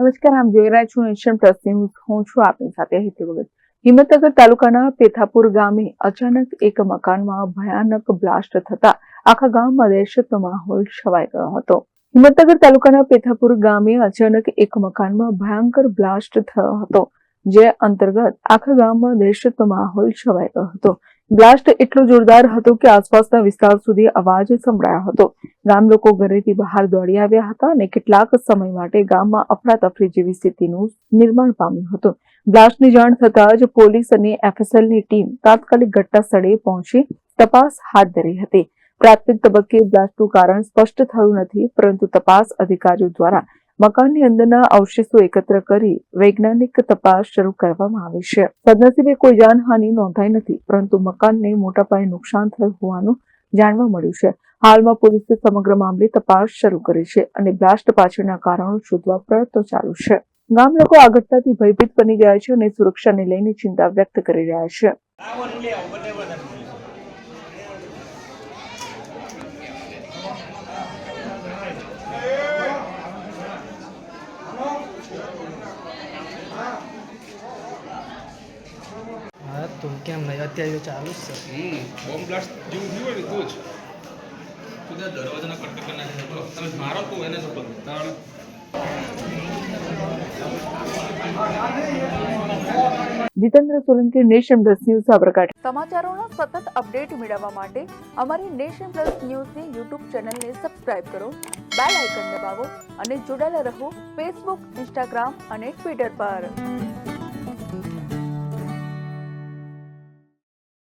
નમસ્કાર, આમ જોઈ રહ્યા છું નેશન પ્લસ હું છું આપની સાથે હેતુ હિંમતનગર તાલુકાના પેથાપુર ગામે અચાનક એક મકાનમાં ભયાનક બ્લાસ્ટ થતા આખા ગામમાં દહેશતનો માહોલ છવાઈ ગયો હતો. હિંમતનગર તાલુકાના પેથાપુર ગામે અચાનક એક મકાનમાં ભયંકર બ્લાસ્ટ થયો હતો, જે અંતર્ગત આખા ગામમાં દહેશતનો માહોલ છવાઈ ગયો હતો. બ્લાસ્ટ એટલો જોરદાર હતો કે આસપાસના વિસ્તાર સુધી અવાજ સંભળાયો હતો. ગામ લોકો ઘરેથી બહાર દોડી આવ્યા હતા અને કેટલાક સમય માટે ગામમાં અફરાતફરી જેવી સ્થિતિનું નિર્માણ પામ્યું હતું. બ્લાસ્ટની જાણ થતાં જ પોલીસ અને એફએસએલની ટીમ તાત્કાલિક ઘટના સ્થળે પહોંચી તપાસ હાથ ધરી હતી. પ્રાથમિક તબક્કે બ્લાસ્ટનું કારણ સ્પષ્ટ થયું નથી, પરંતુ તપાસ અધિકારીઓ દ્વારા મકાનની અંદરના અવશેષો એકત્ર કરી વૈજ્ઞાનિક તપાસ શરૂ કરવામાં આવી છે. સદનસીબે કોઈ જાનહાનિ નોંધાઈ નથી, પરંતુ મકાનને મોટા પાયે નુકસાન થયું હોવાનું જાણવા મળ્યું છે. હાલમાં પોલીસે સમગ્ર મામલે તપાસ શરૂ કરી છે અને બ્લાસ્ટ પાછળના કારણો શોધવા પ્રયત્નો ચાલુ છે. ગામ લોકો આ ભયભીત બની ગયા છે અને સુરક્ષાને લઈને ચિંતા વ્યક્ત કરી રહ્યા છે હા તો કેમ નહીં? અત્યારે ચાલુ જ છે. બોમ્બ બ્લાસ્ટ જેવું થયું હોય ને તો જ. તું ત્યાં દરવાજાના કટક તમે મારો તું એને શું કરું Jitendra Solanki nation plus news Sabarkantha. સમાચારોનો સતત અપડેટ મેળવવા માટે અમારી નેશન પ્લસ ન્યૂઝની યુટ્યુબ ચેનલને સબસ્ક્રાઇબ કરો બેલ આઇકન દબાવો અને જોડાયેલા રહો ફેસબુક ઇન્સ્ટાગ્રામ અને ટ્વિટર પર.